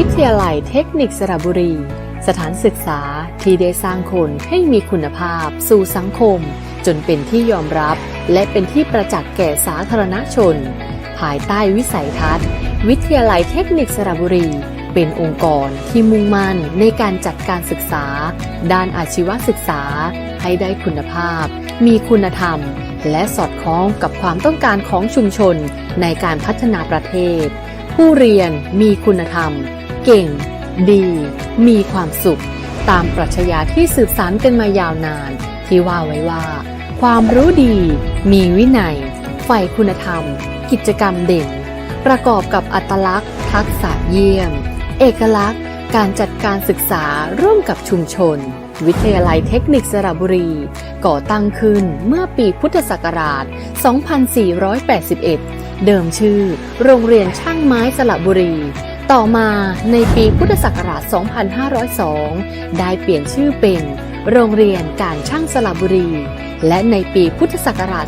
วิทยาลัยเทคนิคสระบุรี สถานศึกษาที่ได้สร้างคนให้มีคุณภาพสู่สังคม จนเป็นที่ยอมรับและเป็นที่ประจักษ์แก่สาธารณชน ภายใต้วิสัยทัศน์ วิทยาลัยเทคนิคสระบุรี เป็นองค์กรที่มุ่งมั่นในการจัดการศึกษา ด้านอาชีวศึกษา ให้ได้คุณภาพ มีคุณธรรม และสอดคล้องกับความต้องการของชุมชนในการพัฒนาประเทศ ผู้เรียนมีคุณธรรม เก่ง ดี มีความสุข ตามปรัชญาที่สืบสานกันมายาวนาน ที่ว่าไว้ว่า ความรู้ดี มีวินัยใฝ่คุณธรรม กิจกรรมเด่น ประกอบกับอัตลักษณ์ ทักษะเยี่ยม เอกลักษณ์ การจัดการศึกษาร่วมกับชุมชน วิทยาลัยเทคนิคสระบุรี ก่อตั้งขึ้นเมื่อปีพุทธศักราช 2481 เดิมชื่อ โรงเรียนช่างไม้สระบุรี ต่อมาในปีพุทธศักราช 2502 ได้เปลี่ยนชื่อเป็น โรงเรียนการช่างสระบุรี และในปีพุทธศักราช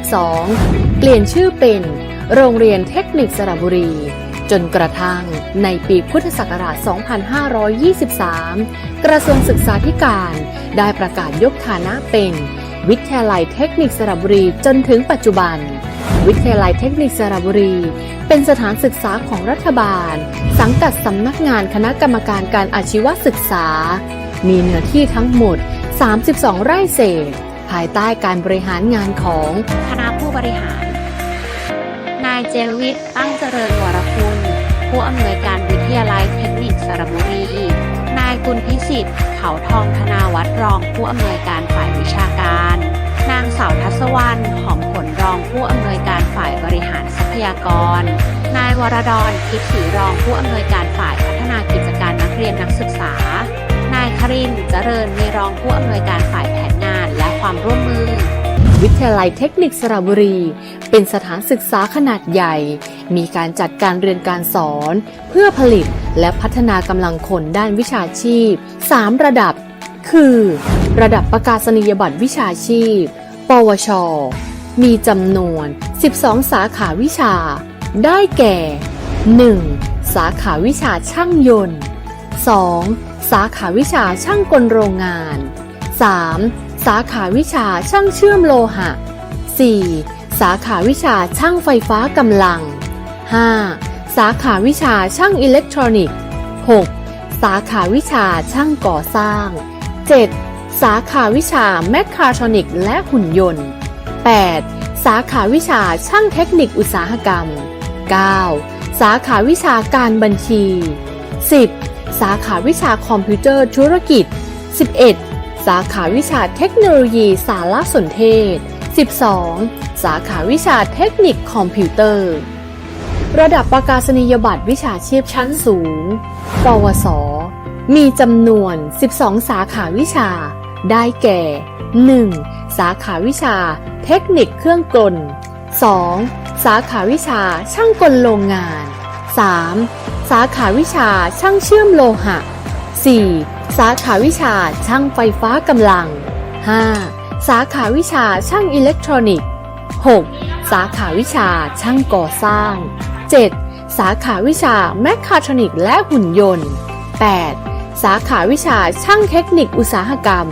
2522 เปลี่ยนชื่อเป็น โรงเรียนเทคนิคสระบุรี จนกระทั่งในปีพุทธศักราช 2523 กระทรวงศึกษาธิการได้ประกาศยกฐานะเป็น วิทยาลัยเทคนิคสระบุรีจนถึงปัจจุบัน วิทยาลัยเทคนิคสระบุรี เป็นสถานศึกษาของรัฐบาล สังกัดสำนักงานคณะกรรมการการอาชีวศึกษา มีเนื้อที่ทั้งหมด 32 ไร่เศษ ภายใต้การบริหารงานของคณะผู้บริหาร นายเจวิทย์ตั้งเจริญวรคุณผู้อำนวยการวิทยาลัยเทคนิคสระบุรี นายกุลพิสิทธิ์ เขาทองธนาวัฒน์รองผู้อำนวยการฝ่ายวิชาการ นางสาวทัศวรรณหอมผลรองผู้อำนวยการฝ่ายบริหารทรัพยากร นายวรดรทิพย์ศรีรองผู้อำนวยการฝ่ายพัฒนากิจการนักเรียนนักศึกษา นายครินเจริญมีรองผู้อำนวยการฝ่ายแผนงานและความร่วมมือ วิทยาลัยเทคนิคสระบุรี เป็นสถานศึกษาขนาดใหญ่ มีการจัดการเรียนการสอน เพื่อผลิตและพัฒนากำลังคนด้านวิชาชีพ 3 ระดับ คือ ระดับประกาศนียบัตรวิชาชีพ ปวช มีจำนวน 12 สาขาวิชา ได้แก่ 1. สาขาวิชาช่างยนต์ 2. สาขาวิชาช่างกลโรงงาน 3. สาขาวิชาช่างเชื่อมโลหะ 4. สาขาวิชาช่างไฟฟ้ากำลัง 5. สาขาวิชาช่างอิเล็กทรอนิกส์ 6. สาขาวิชาช่างก่อสร้าง 7. สาขาวิชาแมคคาทรอนิกส์และหุ่นยนต์ 8. สาขาวิชาช่างเทคนิคอุตสาหกรรม 9. สาขาวิชาการบัญชี 10. สาขาวิชาคอมพิวเตอร์ธุรกิจ 11. สาขาวิชาเทคโนโลยีสารสนเทศ 12. สาขาวิชาเทคนิคคอมพิวเตอร์ ระดับประกาศนียบัตรวิชาชีพชั้นสูง ปวส มีจำนวน 12 สาขาวิชา ได้แก่ 1. สาขาวิชา เทคนิคเครื่องกล 2. สาขาวิชาช่างกลโรงงาน 3. สาขาวิชาช่างเชื่อมโลหะ 4. สาขาวิชาช่างไฟฟ้ากำลัง 5. สาขาวิชาช่างอิเล็กทรอนิกส์ 6. สาขาวิชาช่างก่อสร้าง 7. สาขาวิชาแมคคาทรอนิกส์และหุ่นยนต์ 8. สาขาวิชาช่างเทคนิคอุตสาหกรรม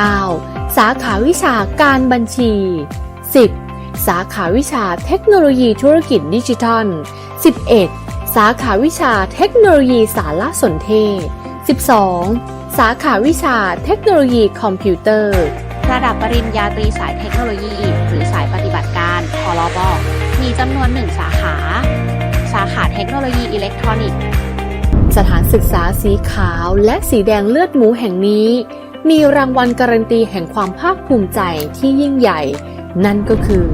9. สาขาวิชาการบัญชี 10. สาขาวิชาเทคโนโลยีธุรกิจดิจิทัล 11. สาขาวิชาเทคโนโลยีสารสนเทศ 12. สาขาวิชาเทคโนโลยีคอมพิวเตอร์ ระดับปริญญาตรีสายเทคโนโลยีหรือสายปฏิบัติการพลบมีจำนวนหนึ่งสาขา สาขาเทคโนโลยีอิเล็กทรอนิกส์ สถานศึกษาสีขาวและสีแดงเลือดหมูแห่งนี้ มีรางวัลการันตีแห่งความภาคภูมิใจที่ยิ่งใหญ่ นั่นก็คือ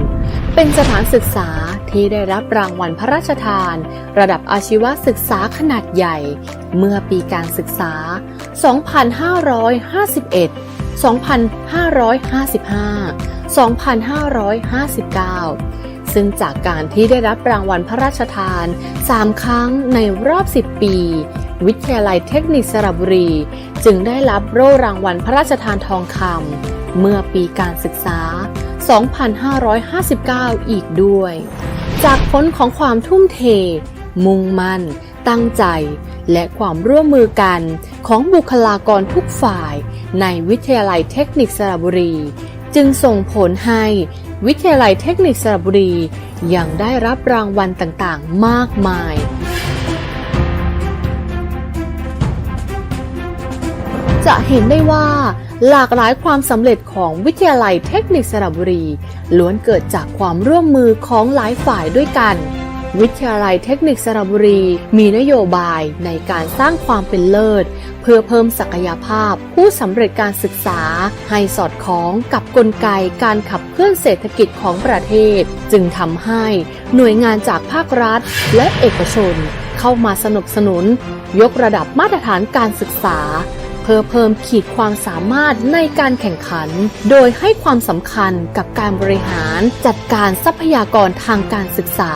เป็นสถานศึกษา ที่ได้รับรางวัลพระราชทาน ระดับอาชีวศึกษาขนาดใหญ่ เมื่อปีการศึกษา 2551 2555 2559 ซึ่งจากการที่ได้รับรางวัลพระราชทาน 3 ครั้งในรอบ 10 ปี วิทยาลัยเทคนิคสระบุรี จึงได้รับโล่รางวัลพระราชทานทองคำเมื่อปีการศึกษา 2559 อีกด้วย จากผลของความทุ่มเท มุ่งมั่น ตั้งใจ และความร่วมมือกันของบุคลากรทุกฝ่าย ในวิทยาลัยเทคนิคสระบุรี จึงส่งผลให้วิทยาลัยเทคนิคสระบุรี ยังได้รับรางวัลต่างๆ มากมายจะเห็นได้ว่า หลากหลายความสำเร็จของวิทยาลัยเทคนิคสระบุรี ล้วนเกิดจากความร่วมมือของหลายฝ่ายด้วยกัน วิทยาลัยเทคนิคสระบุรี มีนโยบายในการสร้างความเป็นเลิศ เพื่อเพิ่มศักยภาพ ผู้สำเร็จการศึกษา ให้สอดคล้องกับกลไกการขับเคลื่อนเศรษฐกิจของประเทศ จึงทำให้หน่วยงานจากภาครัฐ และเอกชน เข้ามาสนับสนุน ยกระดับมาตรฐานการศึกษา เพื่อเพิ่มขีดความสามารถในการแข่งขัน โดยให้ความสำคัญกับการบริหารจัดการทรัพยากรทางการศึกษา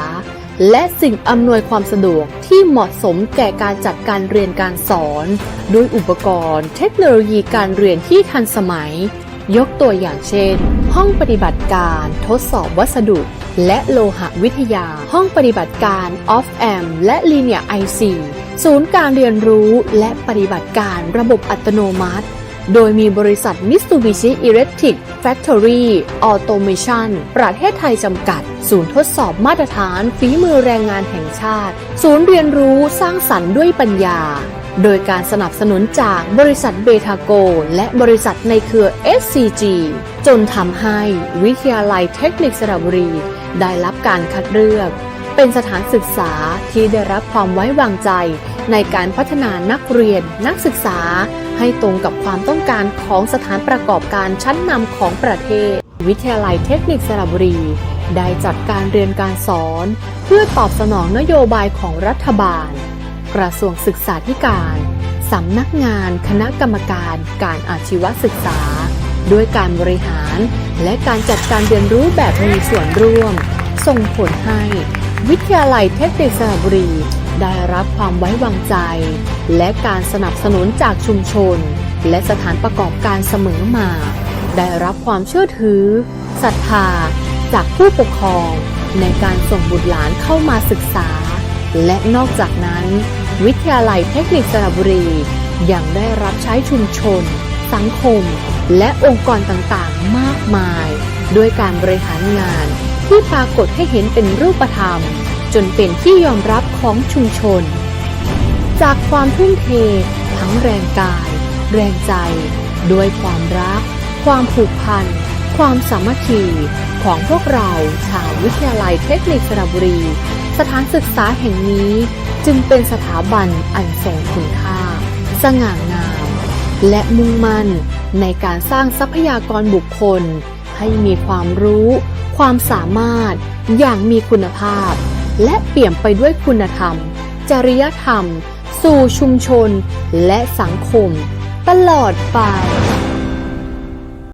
และสิ่งอำนวยความสะดวกที่เหมาะสมแก่การจัดการเรียนการสอน ด้วยอุปกรณ์เทคโนโลยีการเรียนที่ทันสมัย ยกตัวอย่างเช่น ห้องปฏิบัติการทดสอบวัสดุและโลหะวิทยา ห้องปฏิบัติการ Off Am และ Linear IC ศูนย์การเรียนรู้และปฏิบัติการระบบอัตโนมัติ โดยมีบริษัท Mitsubishi Electric Factory Automation ประเทศไทยจำกัด ศูนย์ทดสอบมาตรฐานฝีมือแรงงานแห่งชาติ ศูนย์เรียนรู้สร้างสรรค์ด้วยปัญญา โดยการสนับสนุนจากบริษัทเบทาโก และบริษัทในเครือ SCG จนทำให้วิทยาลัยเทคนิคสระบุรี ได้รับการคัดเลือก เป็นสถานศึกษาที่ได้รับความไว้วางใจ ในการพัฒนานักเรียนนักศึกษา ให้ตรงกับความต้องการของสถานประกอบการชั้นนำของประเทศ วิทยาลัยเทคนิคสระบุรี ได้จัดการเรียนการสอน เพื่อตอบสนองนโยบายของรัฐบาล กระทรวงศึกษาธิการสำนักงานคณะกรรมการการอาชีวศึกษา ด้วยการบริหาร และการจัดการเรียนรู้แบบมีส่วนร่วม ส่งผลให้ วิทยาลัยเทคนิคสระบุรี ได้รับความไว้วางใจ และการสนับสนุนจากชุมชน และสถานประกอบการเสมอมา ได้รับความเชื่อถือศรัทธา จากผู้ปกครอง ในการส่งบุตรหลานเข้ามาศึกษา และนอกจากนั้น วิทยาลัยเทคนิคสระบุรียังได้รับใช้ชุมชน สังคม และองค์กรต่างๆ มากมาย ด้วยการบริหารงาน ที่ปรากฏให้เห็นเป็นรูปธรรม จนเป็นที่ยอมรับของชุมชน จากความทุ่มเท ทั้งแรงกาย แรงใจ ด้วยความรัก ความผูกพัน ความสามัคคีของพวกเราชาววิทยาลัยเทคนิคสระบุรี สถานศึกษาแห่งนี้จึงเป็นสถาบันอันทรงคุณค่า สง่างาม และมุ่งมั่นในการสร้างทรัพยากรบุคคล ให้มีความรู้ ความสามารถ อย่างมีคุณภาพ และเปี่ยมไปด้วยคุณธรรม จริยธรรม สู่ชุมชน และสังคม ตลอดไป